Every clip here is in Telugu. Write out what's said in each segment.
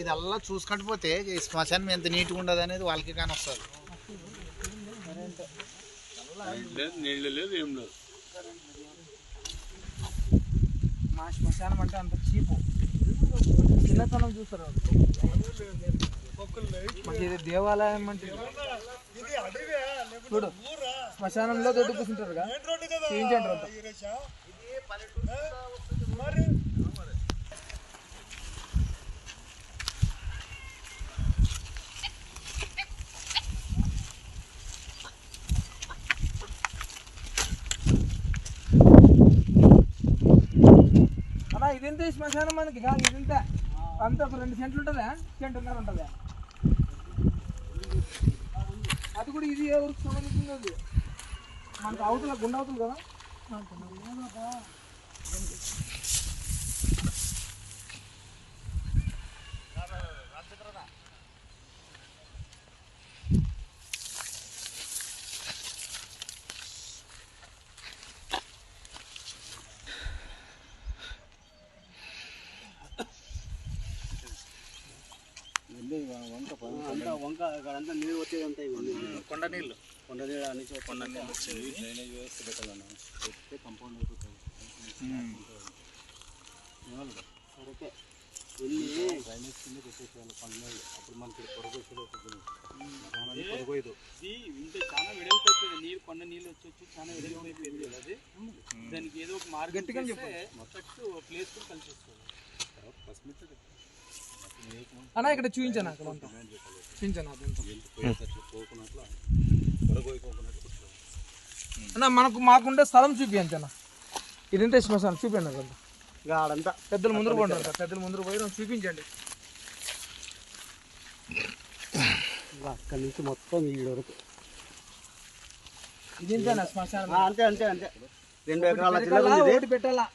ఇదల్లా చూసుకుంటూ పోతే ఈ శ్మశానం ఎంత నీట్గా ఉండదు అనేది వాళ్ళకి కానీ వస్తుంది. లేదు నీళ్ళు లేదు ఏం లేదు. మా శ్మశానం అంటే అంత చీపు. చిన్నతనం చూస్తారు ఇది దేవాలయం అంటే చూడు శ్మశానంలో దొడ్డు కూర్చుంటారుగా. చూపించండి అంతా? అలా ఇదింత ఈ శ్మశానం మనకి? కాదు ఇదింత. అంత ఒక రెండు సెంట్లు ఉంటుందా? సెంటున్నర ఉంటుందా? అది కూడా ఇది ఎవరికి సంబంధించింది అది? మనకు అవతల గుండవుతుంది కదా? వంక అక్కడంతా నీళ్ళు వచ్చేదంతా కొండ నీళ్ళు. కొండ నీళ్ళు అన్ని చోట్ల కొండ నీళ్ళు వచ్చేది డ్రైనేజ్ వ్యవస్థ పెట్టాలన్నా పెడితే కంపౌండ్ అయిపోతుంది డ్రైనేజ్ కింద పెట్టేసేయాలి పండుగ అప్పుడు మనకి పొరగ పొరగోయదు ఇది ఇంత చాలా వెడల్పు అయిపోయింది నీరు కొండ నీళ్ళు వచ్చి వచ్చి చాలా వెడల్పు అయిపోయింది అది. దానికి ఏదో ఒక మార్గం చేస్తే ఫస్ట్ ప్లేస్ కూడా కలిసి వస్తుంది. అన్నా ఇక్కడ చూపించాను అక్కడ అంతా? చూపించాను అదంతా? అన్న మనకు మాకుండే స్థలం చూపించన్న ఇదంతా శ్మశానం చూపించండి అదంతా ఇక ఆడంతా. పెద్దలు ముందరు పోండి పెద్దలు ముందరు పోయి చూపించండి. అక్కడి నుంచి మొత్తం ఈ వరకు. ఇదేంటన్నా శ్మశానం? ఆ, అంతే అంతే అంతే. రెండు ఎకరాల పెట్టాలా?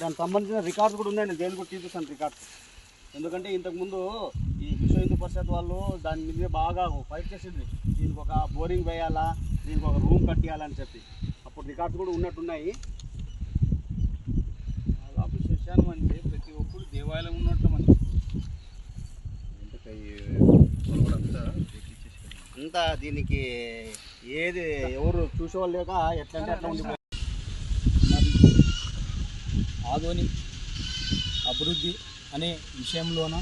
దానికి సంబంధించిన రికార్డ్స్ కూడా ఉన్నాయి. నేను దేని కూడా చూపిస్తాను రికార్డ్స్. ఎందుకంటే ఇంతకుముందు ఈ విశ్వ హిందూ పరిషత్ వాళ్ళు దాని మీద బాగా ఫైట్ చేసింది దీనికి ఒక బోరింగ్ వేయాలా దీనికి ఒక రూమ్ కట్టియాలని చెప్పి. అప్పుడు రికార్డ్స్ కూడా ఉన్నట్టున్నాయి. శ్మశానం అంటే ప్రతి ఒక్కరు దేవాలయం ఉన్నట్లు మనకి అంతా దీనికి ఏది ఎవరు చూసేవాళ్ళు లేక ఎట్లా అంటే అట్లా ఉండిపోయింది. ఆధోని అభివృద్ధి అనే విషయంలోన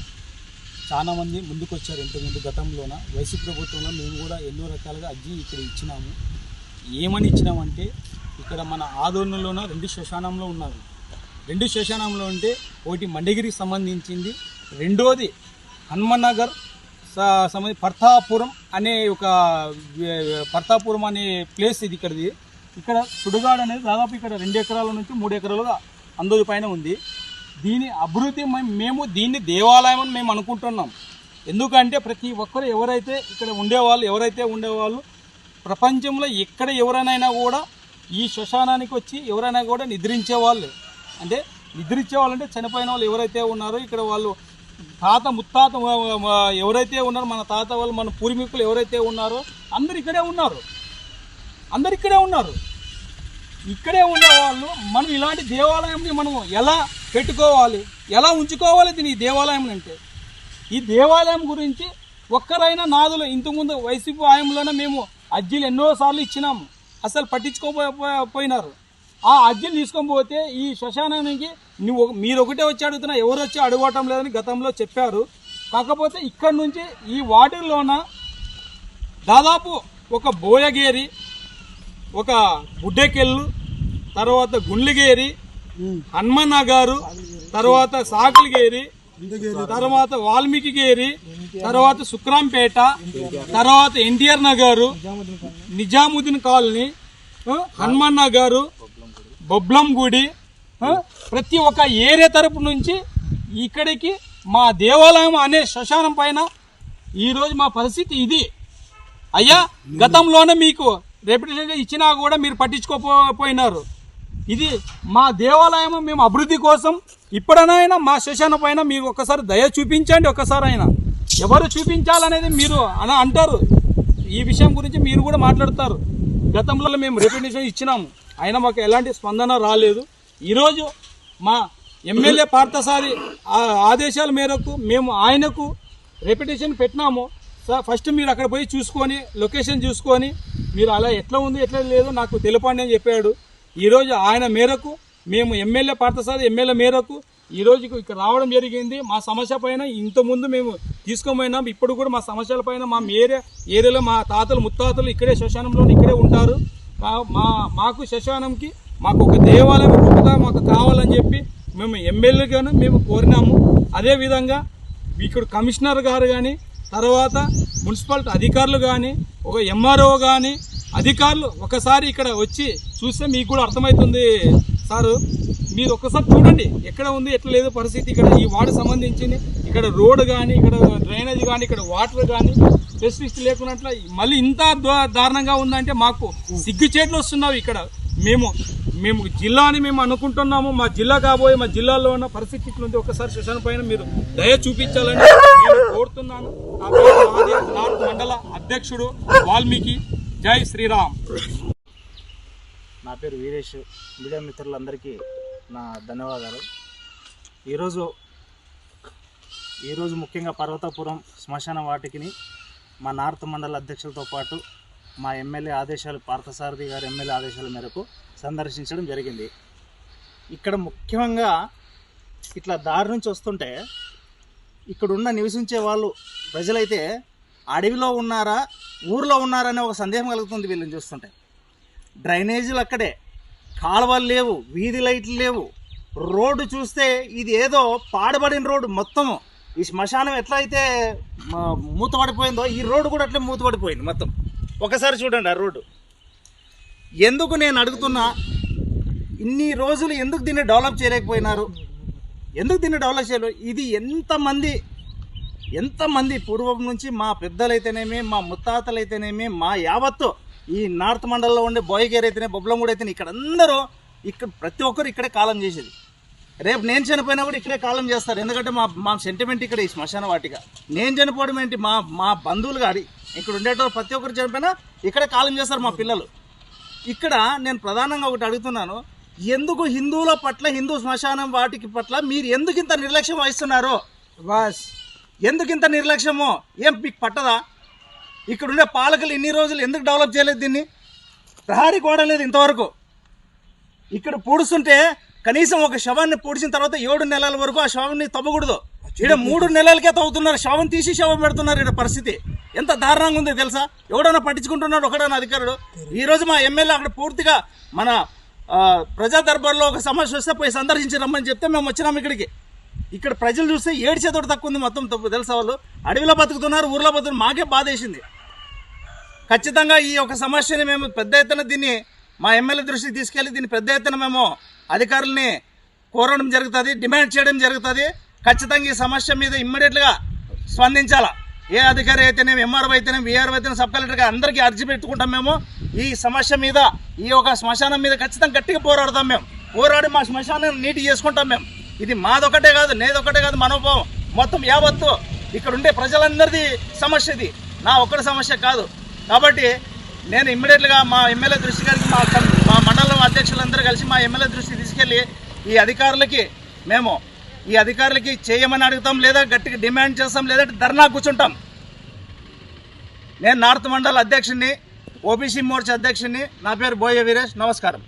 చాలామంది ముందుకొచ్చారు ఇంతకుముందు గతంలోన. వైసీపీ ప్రభుత్వంలో మేము కూడా ఎన్నో రకాలుగా అర్జీ ఇక్కడ ఇచ్చినాము. ఏమని ఇచ్చినామంటే ఇక్కడ మన ఆదోనిలోన రెండు శ్మశానంలో ఉన్నారు. రెండు శ్మశానంలో ఉంటే ఒకటి మండగిరికి సంబంధించింది రెండోది హనుమనగర్ సంబంధించి పర్తాపురం అనే ఒక పర్తాపురం అనే ప్లేస్ ఇది ఇక్కడది. ఇక్కడ సుడుగాడు అనేది దాదాపు ఇక్కడ రెండు ఎకరాల నుంచి మూడు ఎకరాలుగా అందరి పైన ఉంది. దీని అభివృద్ధి మేము- మేము దీన్ని దేవాలయం అని మేము అనుకుంటున్నాం. ఎందుకంటే ప్రతి ఒక్కరు ఎవరైతే ఇక్కడ ఉండేవాళ్ళు ఎవరైతే ఉండేవాళ్ళు ప్రపంచంలో ఎక్కడ ఎవరైనా కూడా ఈ శ్మశానానికి వచ్చి ఎవరైనా కూడా నిద్రించే వాళ్ళు. అంటే నిద్రించే వాళ్ళు అంటే చనిపోయిన వాళ్ళు ఎవరైతే ఉన్నారో ఇక్కడ వాళ్ళు తాత ముత్తాత ఎవరైతే ఉన్నారో మన తాత వాళ్ళు మన పూర్వీకులు ఎవరైతే ఉన్నారో అందరు ఇక్కడే ఉన్నారు. అందరు ఇక్కడే ఉన్నారు. ఇక్కడే ఉండేవాళ్ళు. మనం ఇలాంటి దేవాలయంని మనం ఎలా పెట్టుకోవాలి. ఎలా ఉంచుకోవాలి దీని ఈ దేవాలయం అంటే? ఈ దేవాలయం గురించి ఒక్కరైనా నాదులు ఇంతకుముందు వైసీపీ ఆయంలోనే మేము అర్జీలు ఎన్నోసార్లు ఇచ్చినాము. అసలు పట్టించుకోపోయినారు. ఆ అర్జీలు తీసుకొని పోతే ఈ శ్మశానానికి నువ్వు మీరు ఒకటే వచ్చి అడుగుతున్నా ఎవరు వచ్చి అడగటం లేదని గతంలో చెప్పారు. కాకపోతే ఇక్కడ నుంచి ఈ వాటిల్లోన దాదాపు ఒక బోయగేరి ఒక బుడ్డెకెళ్ళు తర్వాత గుండ్లగేరి హనుమన్న గారు తర్వాత సాకిలిగేరి తర్వాత వాల్మీకి గేరి తర్వాత సుక్రాంపేట తర్వాత ఎన్టీఆర్ నగరు నిజాముద్దీన్ కాలనీ ఆ, హనుమాన్ నగరు బొబ్లం గుడి ప్రతి ఒక్క ఏరియా తరపు నుంచి ఇక్కడికి మా దేవాలయం అనే శ్మశానం పైన ఈరోజు మా పరిస్థితి ఇది. అయ్యా గతంలోనే మీకు రెప్యుటేషన్ ఇచ్చినా కూడా మీరు పట్టించుకోపోయినారు ఇది మా దేవాలయం మేము అభివృద్ధి కోసం ఇప్పుడనైనా మా శశాన పైన మీరు ఒక్కసారి దయ చూపించండి ఒక్కసారి అయినా. ఎవరు చూపించాలనేది మీరు అని అంటారు. ఈ విషయం గురించి మీరు కూడా మాట్లాడతారు. గతంలో మేము రెప్యుటేషన్ ఇచ్చినాము. అయినా మాకు ఎలాంటి స్పందన రాలేదు. ఈరోజు మా ఎమ్మెల్యే పార్థసారి ఆ ఆదేశాల మేరకు మేము ఆయనకు రెప్యుటేషన్ పెట్టినాము. సార్ ఫస్ట్ మీరు అక్కడ పోయి చూసుకొని లొకేషన్ చూసుకొని మీరు అలా ఎట్లా ఉంది ఎట్లా లేదు నాకు తెలిపండి అని చెప్పాడు. ఈరోజు ఆయన మేరకు మేము ఎమ్మెల్యే పార్థసారి ఎమ్మెల్యే మేరకు ఈ ఇక్కడ రావడం జరిగింది. మా సమస్య పైన ఇంతకుముందు మేము తీసుకోపోయినాం. ఇప్పుడు కూడా మా సమస్యల పైన మా ఏరియా ఏరియాలో మా తాతలు ముత్తాతలు ఇక్కడే శ్మశానంలో ఇక్కడే ఉంటారు. మా- మా మాకు శ్మశానంకి మాకు ఒక దేవాలయం గొప్పగా మాకు కావాలని చెప్పి మేము ఎమ్మెల్యేగాను మేము కోరినాము. అదేవిధంగా ఇక్కడ కమిషనర్ గారు కానీ తర్వాత మున్సిపాలిటీ అధికారులు కానీ ఒక ఎంఆర్ఓ కానీ అధికారులు ఒకసారి ఇక్కడ వచ్చి చూస్తే మీకు కూడా అర్థమవుతుంది సారు. మీరు ఒక్కసారి చూడండి ఎక్కడ ఉంది ఎట్లా లేదు పరిస్థితి. ఇక్కడ ఈ వార్డు సంబంధించి ఇక్కడ రోడ్ కానీ ఇక్కడ డ్రైనేజ్ కానీ ఇక్కడ వాటర్ కానీ ఫెసిలిటీ లేకున్నట్ల మళ్ళీ ఇంత దారుణంగా ఉందంటే మాకు సిగ్గుచేట్లు వస్తున్నావు ఇక్కడ. మేము మేము జిల్లా అని మేము అనుకుంటున్నాము. మా జిల్లా కాబోయే మా జిల్లాలో ఉన్న పరిస్థితి ఇట్లుంది. ఒకసారి సెషన్ పైన మీరు దయ చూపించాలని నేను కోరుతున్నాను. నార్త్ మండల అధ్యక్షుడు వాల్మీకి. జై శ్రీరామ్. నా పేరు వీరేష్. మీడియా మిత్రులందరికీ నా ధన్యవాదాలు. ఈరోజు ఈరోజు ముఖ్యంగా పర్వతాపురం శ్మశాన వాటికిని మా నార్త్ మండల అధ్యక్షులతో పాటు మా ఎమ్మెల్యే ఆదేశాలు పార్థసారథి గారి ఎమ్మెల్యే ఆదేశాల మేరకు సందర్శించడం జరిగింది. ఇక్కడ ముఖ్యంగా ఇట్లా దారి నుంచి వస్తుంటే ఇక్కడున్న నివసించే వాళ్ళు ప్రజలైతే అడవిలో ఉన్నారా ఊర్లో ఉన్నారనే ఒక సందేహం కలుగుతుంది వీళ్ళని చూస్తుంటే. డ్రైనేజీలు అక్కడే. కాలువలు లేవు వీధి లైట్లు లేవు. రోడ్డు చూస్తే ఇది ఏదో పాడబడిన రోడ్డు మొత్తము. ఈ శ్మశానం ఎట్లా అయితే మూతపడిపోయిందో ఈ రోడ్డు కూడా అట్లే మూతపడిపోయింది మొత్తం. ఒకసారి చూడండి ఆ రోడ్డు. ఎందుకు నేను అడుగుతున్నా? ఇన్ని రోజులు ఎందుకు దీన్ని డెవలప్ చేయలేకపోయినారు? ఎందుకు దీన్ని డెవలప్ చేయలేదు ఇది ఎంతమంది ఎంతమంది పూర్వం నుంచి మా పెద్దలైతేనేమి మా ముత్తాతలైతేనేమి మా యావత్తు ఈ నార్త్ మండలంలో ఉండే బోయగేర్ అయితేనే బొబ్బలంగూడ అయితేనే ఇక్కడ అందరూ ఇక్కడ ప్రతి ఒక్కరు ఇక్కడే కాలం చేసేది. రేపు నేను చనిపోయినా కూడా ఇక్కడే కాలం చేస్తారు. ఎందుకంటే మా మా సెంటిమెంట్ ఇక్కడ ఈ శ్మశాన వాటిక నేను చనిపోవడం ఏంటి? మా మా బంధువులు గారి ఇక్కడ ఉండేటోళ్ళు ప్రతి ఒక్కరు చనిపోయినా ఇక్కడే కాలం చేస్తారు మా పిల్లలు. ఇక్కడ నేను ప్రధానంగా ఒకటి అడుగుతున్నాను. ఎందుకు హిందువుల పట్ల హిందూ శ్మశానం వాటికి పట్ల మీరు ఎందుకు ఇంత నిర్లక్ష్యం వహిస్తున్నారు? బాస్ ఎందుకు ఇంత నిర్లక్ష్యము? ఏం మీకు పట్టదా? ఇక్కడ ఉండే పాలకులు ఇన్ని రోజులు ఎందుకు డెవలప్ చేయలేదు దీన్ని? ప్రహారీ గోడ లేదు ఇంతవరకు. ఇక్కడ పూడుస్తుంటే కనీసం ఒక శవాన్ని పూడ్చిన తర్వాత ఏడు నెలల వరకు ఆ శవాన్ని తవ్వకూడదు. ఇక్కడ మూడు నెలలకే తవ్వుతున్నారు. శవం తీసి శవం పెడుతున్నారు ఇక్కడ పరిస్థితి. ఎంత దారుణంగా ఉంది తెలుసా? ఎవడన్నా పట్టించుకుంటున్నాడు? ఒకడన్నా అధికారుడు. ఈ రోజు మా ఎమ్మెల్యే అక్కడ పూర్తిగా మన ప్రజా దర్బార్లో ఒక సమస్య వస్తే పోయి సందర్శించి రమ్మని చెప్తే మేము వచ్చినాం ఇక్కడికి. ఇక్కడ ప్రజలు చూస్తే ఏడ్చేతోటి తక్కువ ఉంది మొత్తం తెలుసా వాళ్ళు? అడవిలో బతుకుతున్నారు ఊర్లో బతుకుతున్నారు. మాకే బాధ వేసింది ఖచ్చితంగా ఈ యొక్క సమస్యని మేము పెద్ద ఎత్తున దీన్ని మా ఎమ్మెల్యే దృష్టికి తీసుకెళ్ళి దీన్ని పెద్ద ఎత్తున మేము అధికారుల్ని కోరడం జరుగుతుంది డిమాండ్ చేయడం జరుగుతుంది. ఖచ్చితంగా ఈ సమస్య మీద ఇమ్మీడియట్గా స్పందించాలా? ఏ అధికారి అయితేనేమి ఎంఆర్ఓ అయితేనేమి విఆర్ఓ అయితేనే సబ్ కలెక్టర్గా అందరికీ అర్జీ పెట్టుకుంటాం మేము. ఈ సమస్య మీద ఈ యొక్క శ్మశానం మీద ఖచ్చితంగా గట్టిగా పోరాడతాం మేము. పోరాడి మా శ్మశానాన్ని నీటి చేసుకుంటాం మేము. ఇది మాదొకటే కాదు నేదొకటే కాదు మనోభావం మొత్తం యావత్తు ఇక్కడ ఉండే ప్రజలందరిది సమస్య ఇది. నా ఒక్కడి సమస్య కాదు. కాబట్టి నేను ఇమ్మీడియట్గా మా ఎమ్మెల్యే దృష్టి కలిసి మా మా మండలం అధ్యక్షులందరూ కలిసి మా ఎమ్మెల్యే దృష్టికి తీసుకెళ్ళి ఈ అధికారులకి మేము ఈ అధికారులకి చేయమని అడుగుతాం లేదా గట్టిగా డిమాండ్ చేస్తాం లేదంటే ధర్నా కూర్చుంటాం. నేను నార్త్ మండల్ అధ్యక్షుడిని ఓబీసీ మోర్చా అధ్యక్షుడిని నా పేరు బోయ వీరేష్. నమస్కారం.